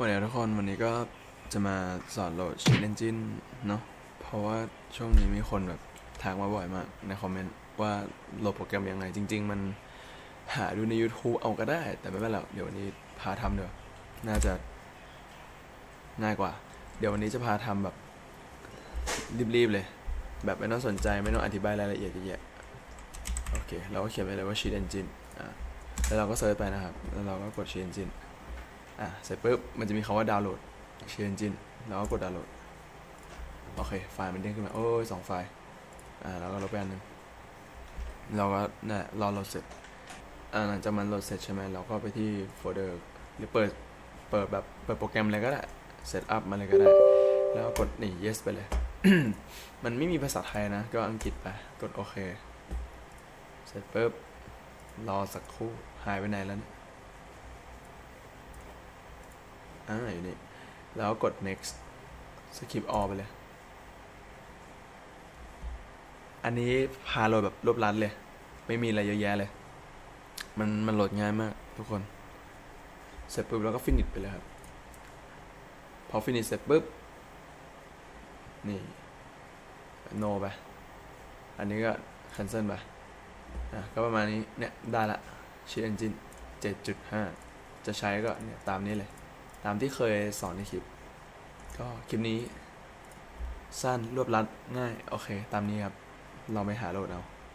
วัสดีครับทุกคนวันนี้ก็จะมาสอนโหลด Cheat Engine เนาะเพราะว่าช่วงนี้มีคนแบบทักมาบ่อยมากในคอมเมนต์ว่าโหลดโปรแกรมยังไงจริง ๆ มันหาดูใน YouTube เอาก็ได้ แต่ไม่เป็นไรเดี๋ยววันนี้พาทำเดี๋ยวน่าจะง่ายกว่า เดี๋ยววันนี้จะพาทำแบบรีบๆเลย แบบไม่ต้องสนใจไม่ต้องอธิบายรายละเอียดเยอะแยะโอเคเราก็เขียนไปเลยว่า Cheat Engine อะแล้วเราก็เซิร์ชไปนะครับ แล้วเราก็กด Cheat Engine อ่ อะเสร็จปุ๊บมันจะมีคำว่าดาวน์โหลดเชียนจินแล้วก็กดดาวน์โหลดโอเค ไฟล์มันเด้งขึ้นมา โอ้ยสองไฟล์อ่าแล้วก็ลบไปอันหนึงเราก็เนี่ยรอโหลดเสร็จอ่าหลังจากมันโหลดเสร็จใช่ไหมเราก็ไปที่โฟลเดอร์หรือเปิดเปิดแบบเปิดโปรแกรมอะไรก็ได้เซตอัพมาเลยก็ได้ แล้วกดนี่ yes ไปเลย มันไม่มีภาษาไทยนะ ก็อังกฤษไป กดโอเค เสร็จปุ๊บรอสักครู่หายไปไหนแล้วเนี่ย อ่าอยู่นี่ แล้วกด next skip all ไปเลย อันนี้พาโหลดแบบรวบรัดเลย ไม่มีอะไรเยอะแยะเลย มันมันโหลดง่ายมากทุกคน เสร็จปุ๊บเราก็ finish ไปเลยครับ พอ finish เสร็จปุ๊บ นี่ no ไป อันนี้ก็ cancel ไปอะก็ประมาณนี้ เนี่ย ได้ละ Cheat Engine 7.5 จะใช้ก็เนี่ย ตามนี้เลย ตามที่เคยสอนในคลิป ก็คลิปนี้ สั้นรวบรัดง่าย โอเค ตามนี้ครับ เราไปหาโหลดเอา